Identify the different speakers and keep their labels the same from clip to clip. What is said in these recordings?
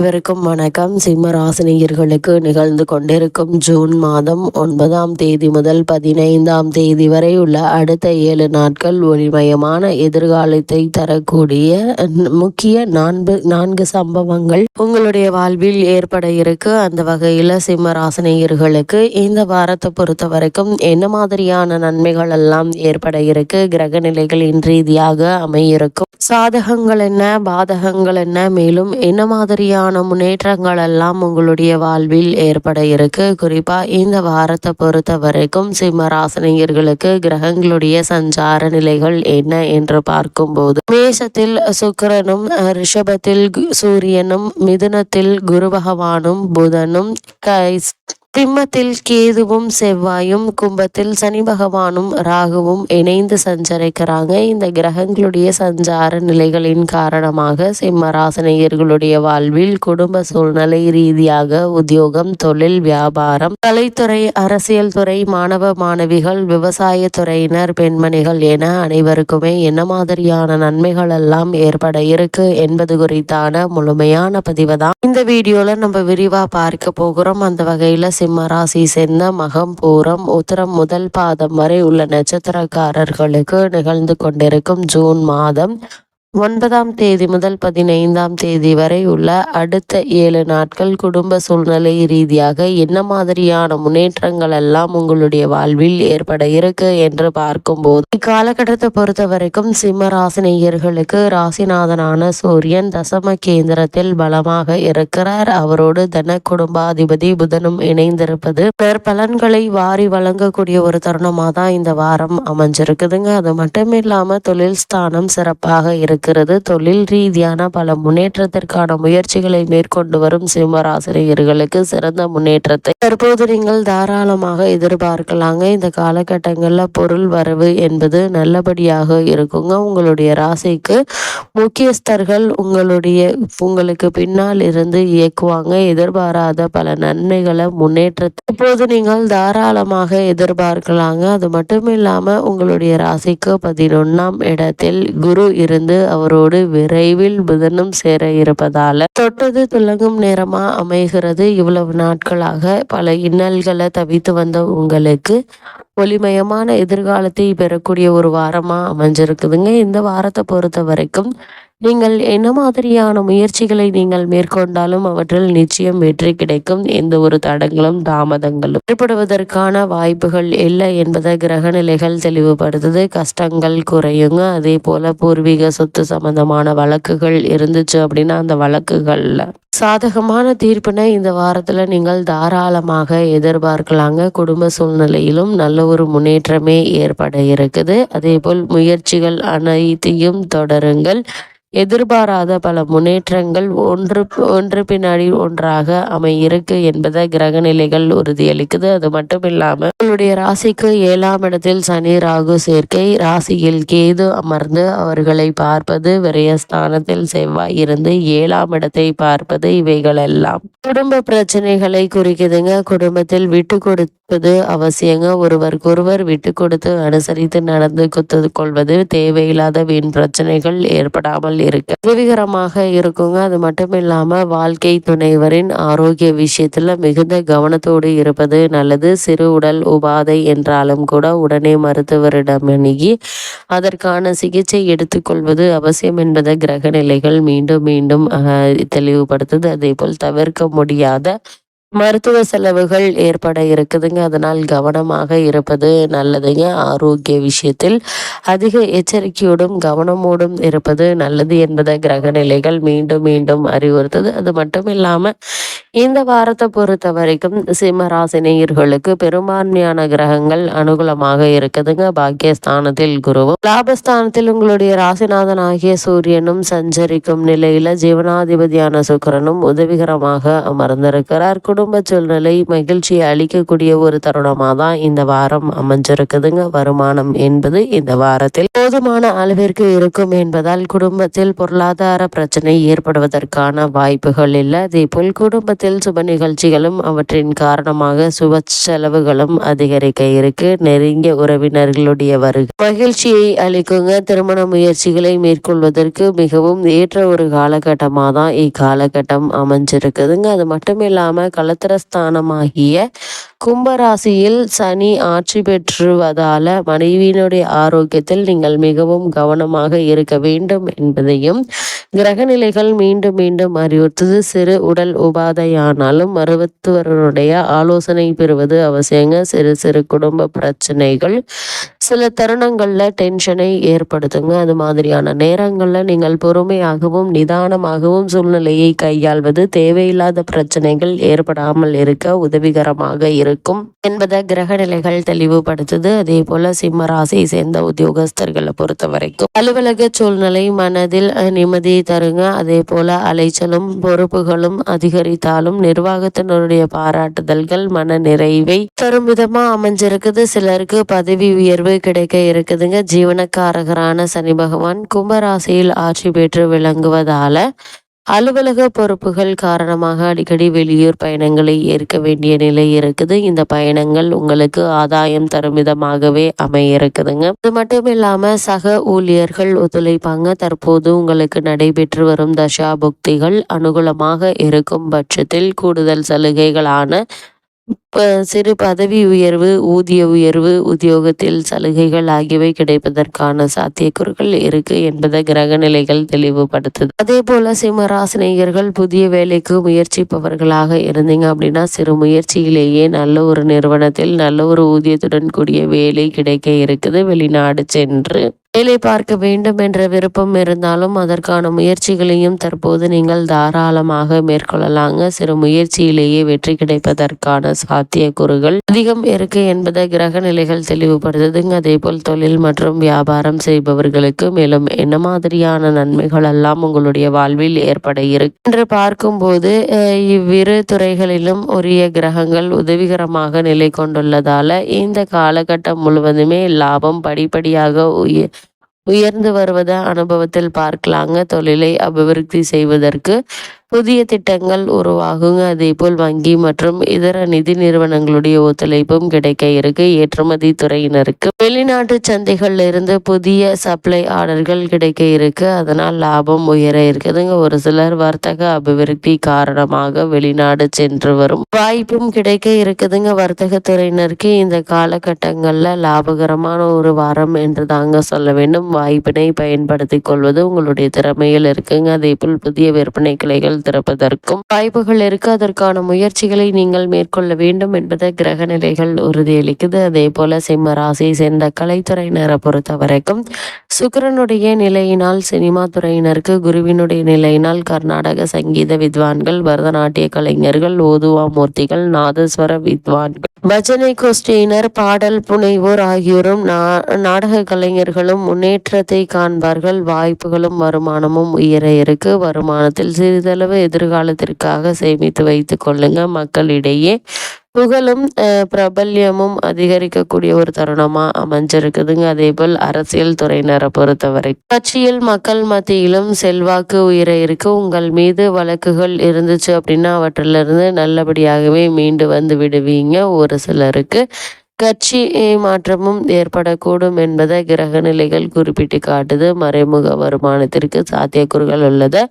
Speaker 1: இவருக்கும் வணக்கம். சிம்ம ராசினியர்களுக்கு நிகழ்ந்து கொண்டிருக்கும் ஜூன் மாதம் ஒன்பதாம் தேதி முதல் பதினைந்தாம் தேதி வரை உள்ள அடுத்த ஏழு நாட்கள் ஒளிமயமான எதிர்காலத்தை தரக்கூடிய முக்கிய நான்கு நான்கு சம்பவங்கள் உங்களுடைய வாழ்வில் ஏற்பட இருக்கு. அந்த வகையில் சிம்ம ராசினியர்களுக்கு இந்த வாரத்தை பொறுத்த வரைக்கும் என்ன மாதிரியான நன்மைகள் எல்லாம் ஏற்பட இருக்கு? கிரக நிலைகளின் ரீதியாக அமையிருக்கும். சாதகங்கள் என்ன? பாதகங்கள் என்ன? மேலும் என்ன மாதிரியான விதமான முன்னேற்றங்கள் எல்லாம் உங்களுடைய வாழ்வில் ஏற்பட இருக்கு. குறிப்பா இந்த வாரத்தை பொறுத்த வரைக்கும் சிம்ம ராசனியர்களுக்கு கிரகங்களுடைய சஞ்சார நிலைகள் என்ன என்று பார்க்கும்போது மேஷத்தில் சுக்கரனும் ரிஷபத்தில் சூரியனும் மிதுனத்தில் குரு பகவானும் புதனும் சிம்மத்தில் கேதுவும் செவ்வாயும் கும்பத்தில் சனி பகவானும் ராகுவும் இணைந்து சஞ்சரிக்கிறாங்க. இந்த கிரகங்களுடைய சஞ்சார நிலைகளின் காரணமாக சிம்ம ராசனையர்களுடைய வாழ்வில் குடும்ப சூழ்நிலை ரீதியாக உத்தியோகம் தொழில் வியாபாரம் கலைத்துறை அரசியல் துறை மாணவ மாணவிகள் விவசாய துறையினர் பெண்மணிகள் என அனைவருக்குமே என்ன மாதிரியான நன்மைகள் எல்லாம் ஏற்பட இருக்கு என்பது குறித்தான முழுமையான பதிவு தான் இந்த வீடியோல நம்ம விரிவா பார்க்க போகிறோம். அந்த வகையில சிம்ம ராசி சேர்ந்த மகம் பூரம் உத்தரம் முதல் பாதம் வரை உள்ள நட்சத்திரக்காரர்களுக்கு நிகழ்ந்து கொண்டிருக்கும் ஜூன் மாதம் ஒன்பதாம் தேதி முதல் பதினைந்தாம் தேதி வரை உள்ள அடுத்த ஏழு நாட்கள் குடும்ப சூழ்நிலை ரீதியாக என்ன மாதிரியான முன்னேற்றங்கள் எல்லாம் உங்களுடைய வாழ்வில் ஏற்பட இருக்கு என்று பார்க்கும்போது இக்காலகட்டத்தை பொறுத்த வரைக்கும் சிம்ம ராசினியர்களுக்கு ராசிநாதனான சூரியன் தசம கேந்திரத்தில் பலமாக இருக்கிறார். அவரோடு தன குடும்பாதிபதி புதனும் இணைந்திருப்பது பலன்களை வாரி வழங்கக்கூடிய ஒரு தருணமாக தான் இந்த வாரம் அமைஞ்சிருக்குதுங்க. அது மட்டும் இல்லாமல் தொழில் ஸ்தானம் சிறப்பாக இருக்கு. இருக்கிறது. தொழில் ரீதியான பல முன்னேற்றத்திற்கான முயற்சிகளை மேற்கொண்டு வரும் சிம்மராசிரியர்களுக்கு சிறந்த முன்னேற்றத்தை தற்போது நீங்கள் தாராளமாக எதிர்பார்க்கலாங்க. இந்த காலகட்டங்களில் பொருள் வரவு என்பது நல்லபடியாக இருக்குங்க. உங்களுடைய ராசிக்கு முக்கியஸ்தர்கள் உங்களுடைய உங்களுக்கு பின்னால் இருந்து இயக்குவாங்க. எதிர்பாராத பல நன்மைகளை முன்னேற்றத்தை இப்போது நீங்கள் தாராளமாக எதிர்பார்க்கலாங்க. அது மட்டும் இல்லாமல் உங்களுடைய ராசிக்கு பதினொன்னாம் இடத்தில் குரு இருந்து அவரோடு விரைவில் புதனும் சேர இருப்பதால தொட்டது துலங்கும் நேரமா அமைகிறது. இவ்வளவு நாட்களாக பல இன்னல்களை தவித்து வந்த உங்களுக்கு ஒளிமயமான எதிர்காலத்தை பெறக்கூடிய ஒரு வாரமா அமைஞ்சிருக்குதுங்க. இந்த வாரத்தை பொறுத்த வரைக்கும் நீங்கள் என்ன மாதிரியான முயற்சிகளை நீங்கள் மேற்கொண்டாலும் அவற்றில் நிச்சயம் வெற்றி கிடைக்கும். எந்த ஒரு தடங்களும் தாமதங்களும் ஏற்படுவதற்கான வாய்ப்புகள் இல்லை என்பதை கிரக நிலைகள் தெளிவுபடுத்துது. கஷ்டங்கள் குறையுங்க. அதே போல பூர்வீக சொத்து சம்பந்தமான வழக்குகள் இருந்துச்சு அப்படின்னா அந்த வழக்குகள்ல சாதகமான தீர்ப்பினை இந்த வாரத்தில் நீங்கள் தாராளமாக எதிர்பார்க்கலாங்க. குடும்ப சூழ்நிலையிலும் நல்ல ஒரு முன்னேற்றமே ஏற்பட இருக்குது. அதேபோல் முயற்சிகள் அனைத்தையும் தொடருங்கள். எதிர்பாராத பல முன்னேற்றங்கள் ஒன்று ஒன்று பின்னாடி ஒன்றாக அமையிருக்கு என்பதை கிரக நிலைகள் உறுதியளிக்குது. அது மட்டும் இல்லாமல் உங்களுடைய ராசிக்கு ஏழாம் இடத்தில் சனி ராகு சேர்க்கை ராசியில் கேது அமர்ந்து அவர்களை பார்ப்பது விரயஸ்தானத்தில் செவ்வாய் இருந்து ஏழாம் இடத்தை பார்ப்பது இவைகள் எல்லாம் குடும்ப பிரச்சனைகளை குறிக்குதுங்க. குடும்பத்தில் விட்டு இருப்பது அவசியங்க. ஒருவருக்கொருவர் விட்டு கொடுத்து அனுசரித்து நடந்து கொத்து கொள்வது தேவையில்லாத வீண் பிரச்சனைகள் ஏற்படாமல் இருக்கு உதவிகரமாக இருக்குங்க. அது மட்டும் இல்லாம வாழ்க்கை துணைவரின் ஆரோக்கிய விஷயத்துல மிகுந்த கவனத்தோடு இருப்பது நல்லது. சிறு உடல் உபாதை என்றாலும் கூட உடனே மருத்துவரிடம் அணுகி அதற்கான சிகிச்சை எடுத்துக்கொள்வது அவசியம் என்பதை கிரக நிலைகள் மீண்டும் மீண்டும் தெளிவுபடுத்துது. அதே போல் தவிர்க்க முடியாத மருத்துவ செலவுகள் ஏற்பட இருக்குதுங்க. அதனால் கவனமாக இருப்பது நல்லதுங்க. ஆரோக்கிய விஷயத்தில் அதிக எச்சரிக்கையோடும் கவனமோடும் இருப்பது நல்லது என்பதை கிரக நிலைகள் மீண்டும் மீண்டும் அறிவுறுத்தது. அது மட்டும் இல்லாமல் இந்த வாரத்தை பொறுத்த வரைக்கும் சிம்மராசி நேயர்களுக்கு பெரும்பான்மையான கிரகங்கள் அனுகூலமாக இருக்குதுங்க. பாக்கியஸ்தானத்தில் குருவும் லாபஸ்தானத்தில் உங்களுடைய ராசிநாதன் ஆகிய சூரியனும் சஞ்சரிக்கும் நிலையில ஜீவனாதிபதியான சுக்கரனும் உதவிகரமாக அமர்ந்திருக்கிறார். குடும்ப சூழ்நிலை மகிழ்ச்சியை அளிக்கக்கூடிய ஒரு தருணமாக தான் இந்த வாரம் அமைஞ்சிருக்குதுங்க. வருமானம் என்பது இந்த வாரத்தில் போதுமான அளவிற்கு இருக்கும் என்பதால் குடும்பத்தில் பொருளாதார பிரச்சனை ஏற்படுவதற்கான வாய்ப்புகள் இல்லை. அதே போல் குடும்பத்தில் குடும்பத்தில் சுப நிகழ்ச்சிகளும் அவற்றின் காரணமாக சுப செலவுகளும் அதிகரிக்க இருக்கு. நெருங்கிய உறவினர்களுடைய வருகை. மகிழ்ச்சியை அளிக்குங்க. திருமண முயற்சிகளை மேற்கொள்வதற்கு மிகவும் ஏற்ற ஒரு காலகட்டமாக தான் இக்காலகட்டம் அமைஞ்சிருக்குதுங்க. அது மட்டும் இல்லாமல் கலத்திரஸ்தானமாகிய கும்பராசியில் சனி ஆட்சி பெற்றுவதால மனைவியினுடைய ஆரோக்கியத்தில் நீங்கள் மிகவும் கவனமாக இருக்க வேண்டும் என்பதையும் கிரகநிலைகள் மீண்டும் மீண்டும் அறிவுறுத்தது. சிறு உடல் உபாதையானாலும் மருத்துவருடைய ஆலோசனை பெறுவது அவசியங்க. சிறு சிறு குடும்ப பிரச்சனைகள் சில தருணங்களில் டென்ஷனை ஏற்படுத்துங்க. அது மாதிரியான நேரங்களில் நீங்கள் பொறுமையாகவும் நிதானமாகவும் சூழ்நிலையை கையாள்வது தேவையில்லாத பிரச்சனைகள் ஏற்படாமல் இருக்க உதவிகரமாக இருக்கும் என்பதை கிரக நிலைகள் தெளிவுபடுத்துது. அதே போல சிம்ம ராசியை சேர்ந்த உத்தியோகஸ்தர்களை பொறுத்த வரைக்கும் அலுவலக சூழ்நிலை மனதில் நிம்மதியை தருங்க. அதே போல அலைச்சலும் பொறுப்புகளும் அதிகரித்தாலும் நிர்வாகத்தினருடைய பாராட்டுதல்கள் மன நிறைவை தரும் விதமா அமைஞ்சிருக்குது. சிலருக்கு பதவி உயர்வு கிடைக்க இருக்குதுங்க. ஜீவனக்காரகரான சனி பகவான் கும்பராசியில் ஆட்சி பெற்று விளங்குவதால அலுவலக பொறுப்புகள் காரணமாக அடிக்கடி வெளியூர் பயணங்களை ஏற்க வேண்டிய நிலை இருக்குது. இந்த பயணங்கள் உங்களுக்கு ஆதாயம் தரும் விதமாகவே அமைய இருக்குதுங்க அது மட்டும் இல்லாம சக ஊழியர்கள் ஒத்துழைப்பாங்க. தற்போது உங்களுக்கு நடைபெற்று வரும் தசா புக்திகள் அனுகூலமாக இருக்கும் பட்சத்தில் கூடுதல் சலுகைகளான சிறு பதவி உயர்வு ஊதிய உயர்வு உத்தியோகத்தில் சலுகைகள் ஆகியவை கிடைப்பதற்கான சாத்தியக்கூறுகள் இருக்கு என்பதை கிரக நிலைகள் தெளிவுபடுத்துது. அதே போல சிம்மராசினியர்கள் புதிய வேலைக்கு முயற்சிப்பவர்களாக இருந்தீங்க அப்படின்னா சிறு முயற்சியிலேயே நல்ல ஒரு நிறுவனத்தில் நல்ல ஒரு ஊதியத்துடன் கூடிய வேலை கிடைக்க இருக்குது. வெளிநாடு சென்று வேலை பார்க்க வேண்டும் என்ற விருப்பம் இருந்தாலும் அதற்கான முயற்சிகளையும் தற்போது நீங்கள் தாராளமாக மேற்கொள்ளலாங்க. சிறு முயற்சியிலேயே வெற்றி கிடைப்பதற்கான சாத்தியக்கூறுகள் அதிகம் இருக்கு என்பதை கிரக நிலைகள் தெளிவுபடுத்துதுங்க. அதே போல் தொழில் மற்றும் வியாபாரம் செய்பவர்களுக்கு மேலும் என்ன மாதிரியான நன்மைகள் எல்லாம் உங்களுடைய வாழ்வில் ஏற்பட இருக்கு என்று பார்க்கும்போது இவ்விரு துறைகளிலும் உரிய கிரகங்கள் உதவிகரமாக நிலை கொண்டுள்ளதால இந்த காலகட்டம் முழுவதுமே லாபம் படிப்படியாக உயர் உயர்ந்து வருவதை அனுபவத்தில் பார்க்கலாங்க. தொழிலை அபிவிருத்தி செய்வதற்கு புதிய திட்டங்கள் உருவாகுங்க. அதேபோல் வங்கி மற்றும் இதர நிதி நிறுவனங்களுடைய ஒத்துழைப்பும் கிடைக்க இருக்கு. ஏற்றுமதி துறையினருக்கு வெளிநாட்டு சந்தைகள்ல இருந்து புதிய சப்ளை ஆர்டர்கள் கிடைக்க இருக்கு. அதனால் லாபம் உயர இருக்குதுங்க. ஒரு சிலர் வர்த்தக அபிவிருத்தி காரணமாக வெளிநாடு சென்று வரும் வாய்ப்பும் கிடைக்க இருக்குதுங்க. வர்த்தக துறையினருக்கு இந்த காலகட்டங்கள்ல லாபகரமான ஒரு வாரம் என்று தாங்க சொல்ல வேண்டும். வாய்ப்பினை பயன்படுத்தி கொள்வது உங்களுடைய திறமையில் இருக்குங்க. அதே போல் புதிய விற்பனை கிளைகள் திறப்பதற்கும் வாய்ப்புகள் இருக்கு. அதற்கான முயற்சிகளை நீங்கள் மேற்கொள்ள வேண்டும் என்பதை கிரக நிலைகள் உறுதியளிக்குது. அதே போல சிம்ம ராசியை சேர்ந்த கலைத்துறையினரை பொறுத்த வரைக்கும் சுக்கரனுடைய நிலையினால் சினிமா துறையினருக்கு குருவினுடைய நிலையினால் கர்நாடக சங்கீத வித்வான்கள் பரதநாட்டிய கலைஞர்கள் ஓதுவா மூர்த்திகள் நாதஸ்வர வித்வான்கள் பஜனை கோஷ்டியினர் பாடல் புனைவோர் ஆகியோரும் நாடக கலைஞர்களும் முன்னேற்றத்தை காண்பார்கள். வாய்ப்புகளும் வருமானமும் உயர இருக்கு. வருமானத்தில் சிறிதளவு எதிர்காலத்திற்காக சேமித்து வைத்து கொள்ளுங்க. மக்களிடையே புகழும் பிரபல்யமும் அதிகரிக்கக்கூடிய ஒரு தருணமா அமைஞ்சிருக்குதுங்க. அதே போல் அரசியல் துறையினரை பொறுத்தவரை. கட்சியில் மக்கள் மத்தியிலும் செல்வாக்கு உயிரை இருக்கு. உங்கள் மீது வழக்குகள் இருந்துச்சு அப்படின்னா அவற்றிலிருந்து நல்லபடியாகவே மீண்டு வந்து விடுவீங்க. ஒரு சிலருக்கு கட்சி மாற்றமும் ஏற்படக்கூடும் என்பதை கிரக நிலைகள் குறிப்பிட்டு காட்டுது. மறைமுக வருமானத்திற்கு சாத்தியக்கூறுகள் உள்ளதை.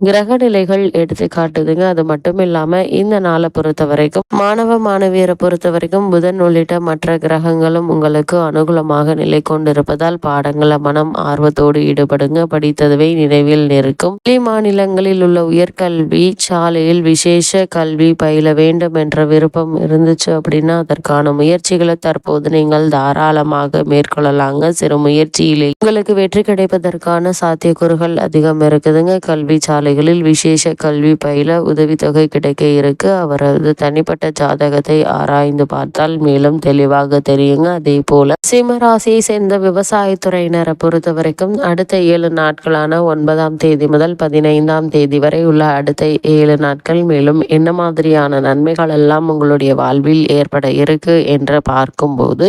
Speaker 1: கிரக நிலைகள் எடுத்து காட்டுதுங்க. அது மட்டும் இல்லாம இந்த நாளை பொறுத்த வரைக்கும் மாணவ மாணவியரை பொறுத்த வரைக்கும் புதன் உள்ளிட்ட மற்ற கிரகங்களும் உங்களுக்கு அனுகூலமாக நிலை கொண்டிருப்பதால் பாடங்களை மனம் ஆர்வத்தோடு ஈடுபடுங்க. படித்ததுவை நினைவில் நிற்கும். வெளி மாநிலங்களில் உள்ள உயர்கல்வி சாலையில் விசேஷ கல்வி பயில வேண்டும் என்ற விருப்பம் இருந்துச்சு அப்படின்னா அதற்கான முயற்சிகளை தற்போது நீங்கள் தாராளமாக மேற்கொள்ளலாங்க. சிறு முயற்சியிலே உங்களுக்கு வெற்றி கிடைப்பதற்கான சாத்தியக்கூறுகள் அதிகம் இருக்குதுங்க. கல்வி சாலை பாடசாலைகளில் விசேஷ கல்வி பயில உதவித்தொகை கிடைக்க இருக்கு. அவரது தனிப்பட்ட ஜாதகத்தை ஆராய்ந்து பார்த்தால் மேலும் தெளிவாக தெரியுங்க. அதே போல சிம்மராசியை சேர்ந்த விவசாயத்துறையினரை பொறுத்த வரைக்கும் அடுத்த ஏழு நாட்களான ஒன்பதாம் தேதி முதல் பதினைந்தாம் தேதி வரை உள்ள அடுத்த ஏழு நாட்கள் மேலும் என்ன மாதிரியான நன்மைகள் எல்லாம் உங்களுடைய வாழ்வில் ஏற்பட இருக்கு என்று பார்க்கும்போது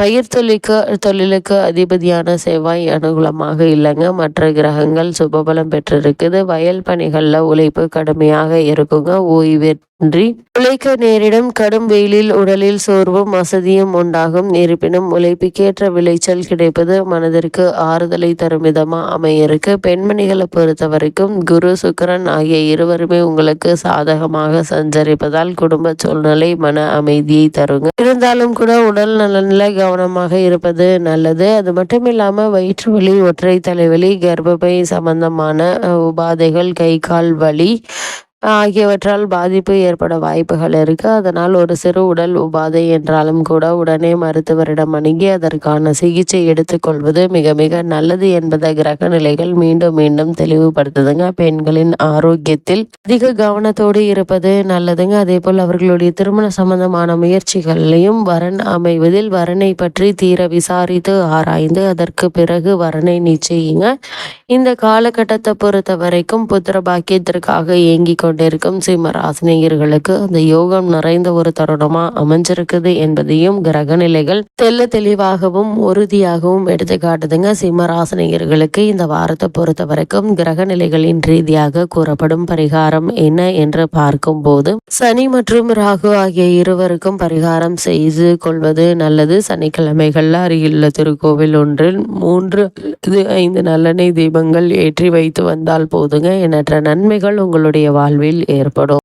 Speaker 1: பயிர் தொழிலுக்கு தொழிலுக்கு அதிபதியான செவ்வாய் அனுகூலமாக இல்லைங்க. மற்ற கிரகங்கள் சுபபலம் பெற்றிருக்குது. வய வயல் பணிகளில் உழைப்பு கடுமையாக இருக்குங்க. நன்றி. உழைக்க நேரிடும் கடும் வெயிலில் உடலில் சோர்வும் அசதியும் உண்டாகும். இருப்பினும் உழைப்புக்கேற்ற விளைச்சல் கிடைப்பது மனதிற்கு ஆறுதலை தரும் விதமா அமையிருக்கு. பெண்மணிகளை பொறுத்த வரைக்கும் குரு சுக்கரன் ஆகிய இருவருமே உங்களுக்கு சாதகமாக சஞ்சரிப்பதால் குடும்ப சூழ்நிலை மன அமைதியை தருங்க. இருந்தாலும் கூட உடல் நலனில் கவனமாக இருப்பது நல்லது. அது மட்டும் இல்லாமல் வயிற்று வலி ஒற்றை தலைவலி கர்ப்பப்பை சம்பந்தமான உபாதைகள் கை கால் வலி ஆகியவற்றால் பாதிப்பு ஏற்பட வாய்ப்புகள் இருக்கு. அதனால் ஒரு சிறு உடல் உபாதை என்றாலும் கூட உடனே மருத்துவரிடம் அணுகி அதற்கான சிகிச்சை எடுத்துக்கொள்வது மிக மிக நல்லது என்பதை கிரக நிலைகள் மீண்டும் மீண்டும் தெளிவுபடுத்துதுங்க. பெண்களின் ஆரோக்கியத்தில் அதிக கவனத்தோடு இருப்பது நல்லதுங்க. அதே போல் அவர்களுடைய திருமண சம்பந்தமான முயற்சிகளையும் வரன் அமைவதில் வரனை பற்றி தீர விசாரித்து ஆராய்ந்து அதற்கு பிறகு வரனை நிச்சயிங்க இந்த காலகட்டத்தை பொறுத்த வரைக்கும் புத்திர பாக்கியத்திற்காக இயங்கி கொண்டிருக்கும் சிம்ம ராசினியர்களுக்கு அந்த யோகம் நிறைந்த ஒரு தருணமா அமைஞ்சிருக்குது என்பதையும் கிரக நிலைகள் தெல்ல தெளிவாகவும் உறுதியாகவும் எடுத்து காட்டுதுங்க. சிம்ம ராசினியர்களுக்கு இந்த வாரத்தை பொறுத்த வரைக்கும் கிரக நிலைகளின் ரீதியாக கூறப்படும் பரிகாரம் என்ன என்று பார்க்கும் போது சனி மற்றும் ராகு ஆகிய இருவருக்கும் பரிகாரம் செய்து கொள்வது நல்லது. சனிக்கிழமைகள்ல அருகிலுள்ள திருக்கோவில் ஒன்றில் மூன்று ஐந்து நல்லெண்ணெய் தீபங்கள் ஏற்றி வைத்து வந்தால் போதுங்க. எண்ணற்ற நன்மைகள் உங்களுடைய வாழ்வில் ஏற்படும்